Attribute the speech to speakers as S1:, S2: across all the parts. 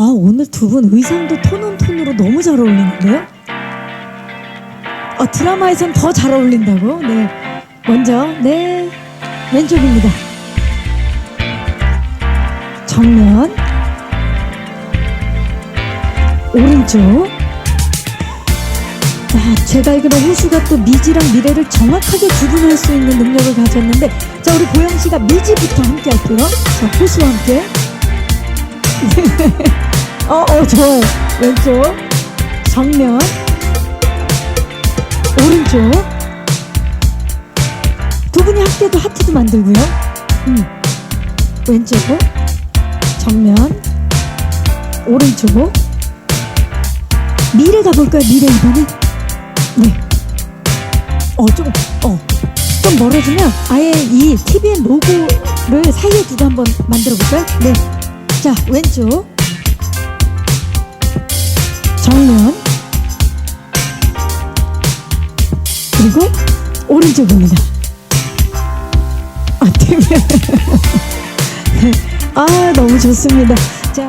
S1: 아, 오늘 두 분 의상도 톤온 톤으로 너무 잘 어울리는데요? 아, 드라마에선 더 잘 어울린다고? 네. 먼저, 네. 왼쪽입니다. 정면. 오른쪽. 자, 제가 알기로 호수가 또 미지랑 미래를 정확하게 구분할 수 있는 능력을 가졌는데, 자, 우리 보영 씨가 미지부터 함께 할게요. 자, 호수와 함께. 어, 어, 좋아요. 왼쪽. 정면. 오른쪽. 두 분이 함께도 하트도 만들고요. 음. 왼쪽. 정면. 오른쪽. 미래 가볼까요? 미래 이번에. 네. 어, 조금, 어. 좀 멀어지면 아예 이 TVN 로고를 사이에 두고 한번 만들어 볼까요? 네. 자, 왼쪽. 정면. 그리고 오른쪽입니다. 아. 네. 아, 너무 좋습니다. 자.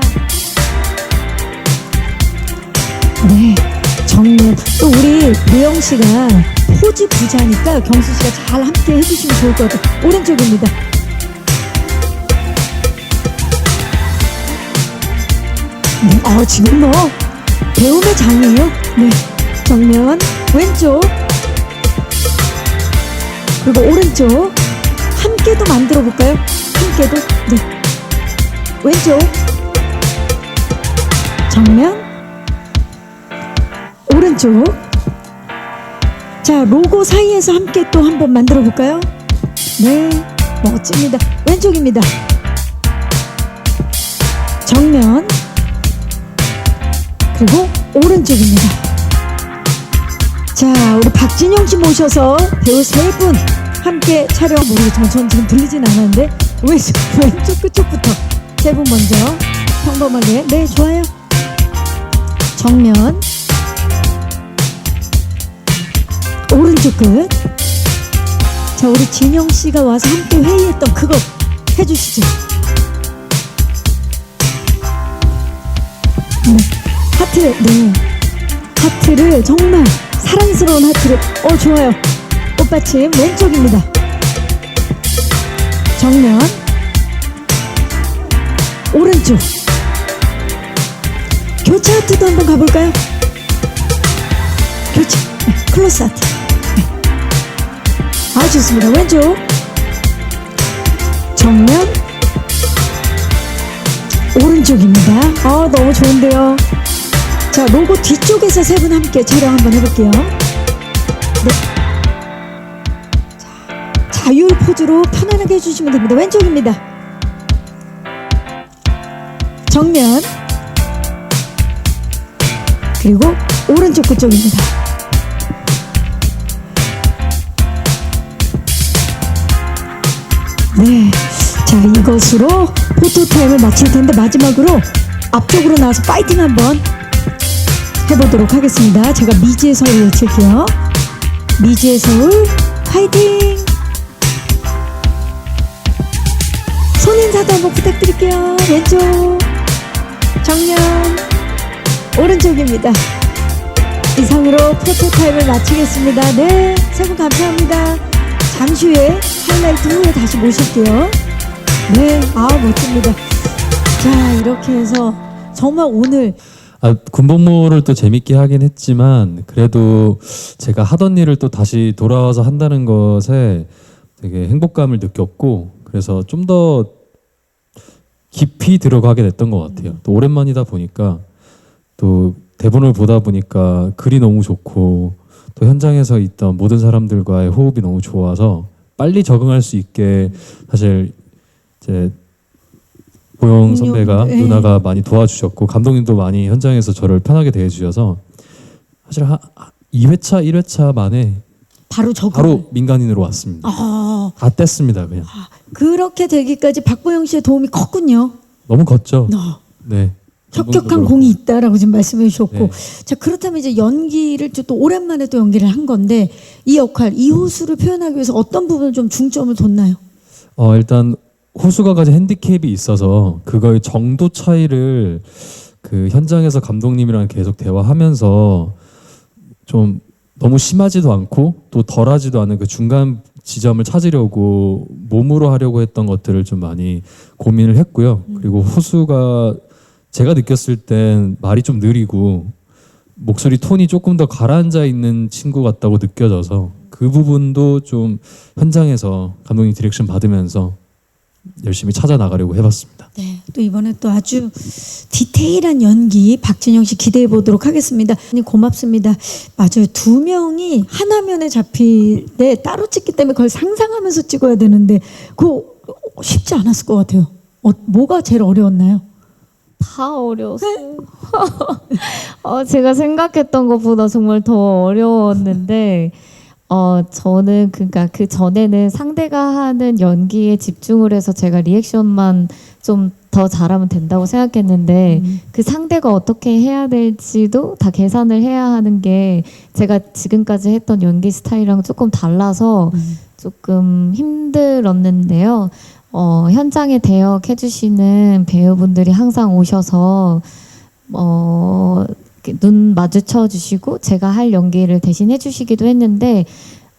S1: 네. 정면. 또 우리 보영 씨가 포즈 부자니까 경수 씨가 잘 함께 해주시면 좋을 것 같아요. 오른쪽입니다. 네, 어, 지금 뭐 배움의 장이에요. 네, 정면 왼쪽 그리고 오른쪽 함께도 만들어 볼까요? 함께도 네 왼쪽 정면 오른쪽 자 로고 사이에서 함께 또 한번 만들어 볼까요? 네 멋집니다. 왼쪽입니다. 정면 그리고 오른쪽입니다. 자, 우리 박진영 씨 모셔서 배우 세 분 함께 촬영 모르겠지만 전 지금 들리진 않았는데 왼쪽, 왼쪽 끝쪽부터 세 분 먼저 평범하게 네 좋아요. 정면 오른쪽 끝. 자, 우리 진영 씨가 와서 함께 회의했던 그거 해주시죠. 하트, 네. 하트를 정말 사랑스러운 하트를, 어, 좋아요. 꽃받침 왼쪽입니다. 정면. 오른쪽. 교차 하트도 한번 가볼까요? 교차. 네, 클로스 하트. 네. 아, 좋습니다. 왼쪽. 정면. 오른쪽입니다. 아, 너무 좋은데요. 자, 로고 뒤쪽에서 세 분 함께 촬영 한번 해볼게요. 네. 자, 자율 포즈로 편안하게 해주시면 됩니다. 왼쪽입니다. 정면. 그리고 오른쪽 그쪽입니다. 네. 자, 이것으로 포토타임을 마칠 텐데 마지막으로 앞쪽으로 나와서 파이팅 한번 해보도록 하겠습니다. 제가 미지의 서울 외칠게요. 미지의 서울 파이팅! 손 인사도 한번 부탁드릴게요. 왼쪽, 정면, 오른쪽입니다. 이상으로 포토타임을 마치겠습니다. 네, 세 분 감사합니다. 잠시 후에 하이라이트 후에 다시 모실게요. 네, 아 멋집니다. 자, 이렇게 해서 정말 오늘
S2: 아, 군복무를 또 재밌게 하긴 했지만 그래도 제가 하던 일을 또 다시 돌아와서 한다는 것에 되게 행복감을 느꼈고 그래서 좀 더 깊이 들어가게 됐던 것 같아요. 또 오랜만이다 보니까 또 대본을 보다 보니까 글이 너무 좋고 또 현장에서 있던 모든 사람들과의 호흡이 너무 좋아서 빨리 적응할 수 있게 사실 이제 보영 선배가
S1: 네.
S2: 누나가 많이 도와주셨고 감독님도 많이 현장에서 저를 편하게 대해주셔서 사실 한 2회차 1회차 만에
S1: 바로 적응.
S2: 바로 민간인으로 왔습니다.
S1: 아,
S2: 다 뗐습니다 그냥
S1: 그렇게 되기까지 박보영 씨의 도움이 컸군요.
S2: 너무 컸죠.
S1: 어,
S2: 네.
S1: 혁혁한
S2: 그분도
S1: 공이 있다라고 지금 말씀해 주셨고
S2: 네.
S1: 자 그렇다면 이제 연기를 또 오랜만에 또 연기를 한 건데 이 역할 이호수를 표현하기 위해서 어떤 부분을 좀 중점을 뒀나요?
S2: 어 일단 호수가 가진 핸디캡이 있어서 그거의 정도 차이를 그 현장에서 감독님이랑 계속 대화하면서 좀 너무 심하지도 않고 또 덜하지도 않은 그 중간 지점을 찾으려고 몸으로 하려고 했던 것들을 좀 많이 고민을 했고요. 그리고 호수가 제가 느꼈을 땐 말이 좀 느리고 목소리 톤이 조금 더 가라앉아 있는 친구 같다고 느껴져서 그 부분도 좀 현장에서 감독님 디렉션 받으면서 열심히 찾아 나가려고 해봤습니다.
S1: 네, 또 이번에 또 아주 디테일한 연기 박진영 씨 기대해 보도록 하겠습니다. 아니, 고맙습니다. 맞아요. 두 명이 한 화면에 잡힐 때 따로 찍기 때문에 그걸 상상하면서 찍어야 되는데 그거 쉽지 않았을 것 같아요. 어, 뭐가 제일 어려웠나요?
S3: 다 어려웠어요. 어, 제가 생각했던 것보다 정말 더 어려웠는데, 어, 저는 그니까 그 전에는 상대가 하는 연기에 집중을 해서 제가 리액션만 좀 더 잘하면 된다고 생각했는데, 그 상대가 어떻게 해야 될지도 다 계산을 해야 하는 게 제가 지금까지 했던 연기 스타일이랑 조금 달라서 조금 힘들었는데요. 어, 현장에 대역해 주시는 배우분들이 항상 오셔서 어, 눈 마주쳐 주시고 제가 할 연기를 대신 해 주시기도 했는데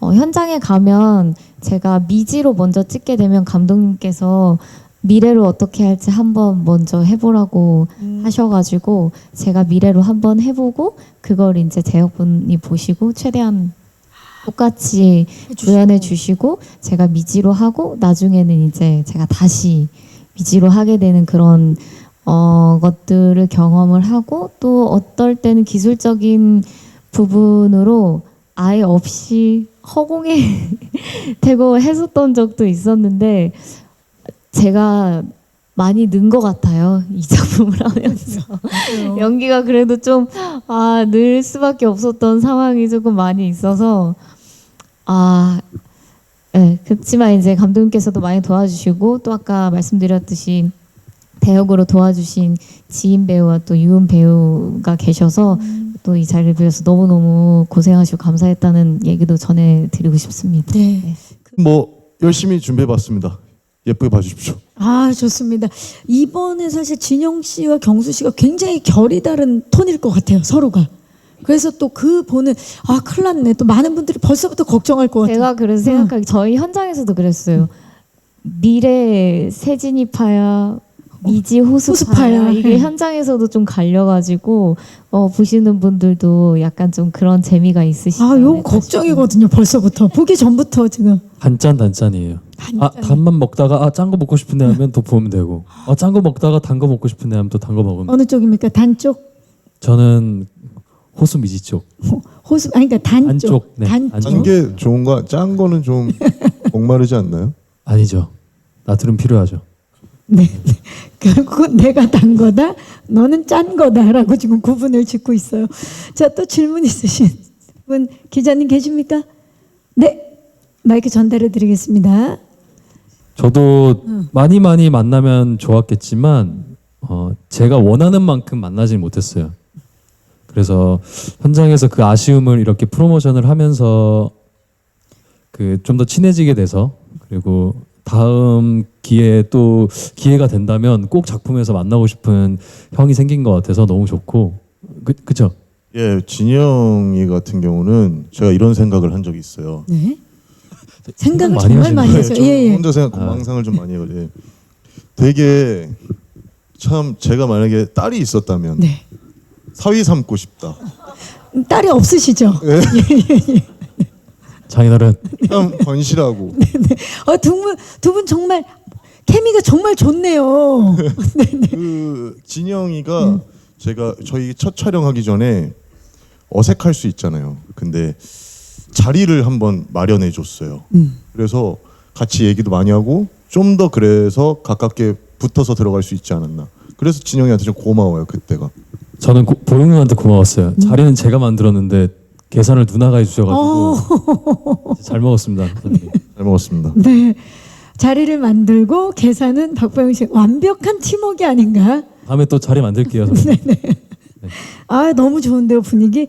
S3: 어, 현장에 가면 제가 미지로 먼저 찍게 되면 감독님께서 미래로 어떻게 할지 한번 먼저 해보라고 하셔가지고 제가 미래로 한번 해보고 그걸 이제 대역분이 보시고 최대한 똑같이 구현해 주시고 제가 미지로 하고 나중에는 이제 제가 다시 미지로 하게 되는 그런 어 것들을 경험을 하고 또 어떨 때는 기술적인 부분으로 아예 없이 허공에 대고 했었던 적도 있었는데 제가 많이 는 것 같아요 이 작품을 하면서. 연기가 그래도 좀아늘 수밖에 없었던 상황이 조금 많이 있어서 아, 예, 그렇지만 이제 감독님께서도 많이 도와주시고 또 아까 말씀드렸듯이 대역으로 도와주신 지인 배우와 또 유은 배우가 계셔서 또이 자리를 빌어서 너무너무 고생하시고 감사했다는 얘기도 전해드리고 싶습니다.
S1: 네.
S4: 뭐 열심히 준비해봤습니다. 예쁘게 봐주십시오.
S1: 아 좋습니다. 이번에 사실 진영 씨와 경수 씨가 굉장히 결이 다른 톤일 것 같아요 서로가. 그래서 또 그 보는 아 큰일 났네. 또 많은 분들이 벌써부터 걱정할 것 같아요.
S3: 제가 그래서 생각하기 저희 현장에서도 그랬어요. 미래 세진이 파야 미지 호수파야
S1: 호수파야.
S3: 이게
S1: 네.
S3: 현장에서도 좀 갈려가지고 어, 보시는 분들도 약간 좀 그런 재미가 있으시죠.
S1: 아, 요 걱정이거든요. 벌써부터 보기 전부터 지금.
S2: 단짠 단짠이에요. 아 단만 먹다가 아 짠 거 먹고 싶은데 하면 또 보면 되고 아 짠 거 먹다가 단 거 먹고 싶은데 하면 또 단 거 먹으면
S1: 어느 쪽입니까? 단쪽,
S2: 저는 호수 미지 쪽
S1: 호수, 아니 그러니까 단쪽,
S2: 안쪽, 네,
S1: 단쪽.
S2: 안쪽.
S4: 짠 게 좋은가? 짠 거는 좀 목마르지 않나요?
S2: 아니죠. 나트륨 필요하죠.
S1: 네. 결국은 내가 단 거다, 너는 짠 거다라고 지금 구분을 짓고 있어요. 자, 또 질문 있으신 분 기자님 계십니까? 네, 마이크 전달해 드리겠습니다.
S2: 저도 많이 많이 만나면 좋았겠지만 어, 제가 원하는 만큼 만나지 못했어요. 그래서 현장에서 그 아쉬움을 이렇게 프로모션을 하면서 그 좀 더 친해지게 돼서 그리고 다음 기회에 또 기회가 된다면 꼭 작품에서 만나고 싶은 형이 생긴 것 같아서 너무 좋고 그 그죠?
S4: 예, 진영이 같은 경우는 제가 이런 생각을 한 적이 있어요.
S1: 네. 생각을
S2: 많이
S1: 정말
S2: 하시네요.
S1: 많이
S4: 네,
S1: 했어요. 예, 예.
S4: 혼자 생각 망상을 좀 많이 해요. 예. 되게 참 제가 만약에 딸이 있었다면
S1: 네.
S4: 사위 삼고 싶다.
S1: 음, 딸이 없으시죠?
S2: 장인어른
S4: 참 건실하고
S1: 어, 두 분, 두 분 정말 케미가 정말 좋네요.
S4: 그 진영이가 제가 저희 첫 촬영하기 전에 어색할 수 있잖아요. 근데 자리를 한번 마련해 줬어요.
S1: 음.
S4: 그래서 같이 얘기도 많이 하고 좀 더 그래서 가깝게 붙어서 들어갈 수 있지 않았나. 그래서 진영이한테 좀 고마워요 그때가.
S2: 저는 고, 보영 누나한테 고마웠어요. 자리는 제가 만들었는데 계산을 누나가 해주셔가지고 잘 먹었습니다.
S4: 잘 먹었습니다.
S1: 네. 자리를 만들고 계산은 박보영 씨 완벽한 팀워크 아닌가?
S2: 다음에 또 자리 만들게요. 선생님.
S1: 아 너무 좋은데요 분위기.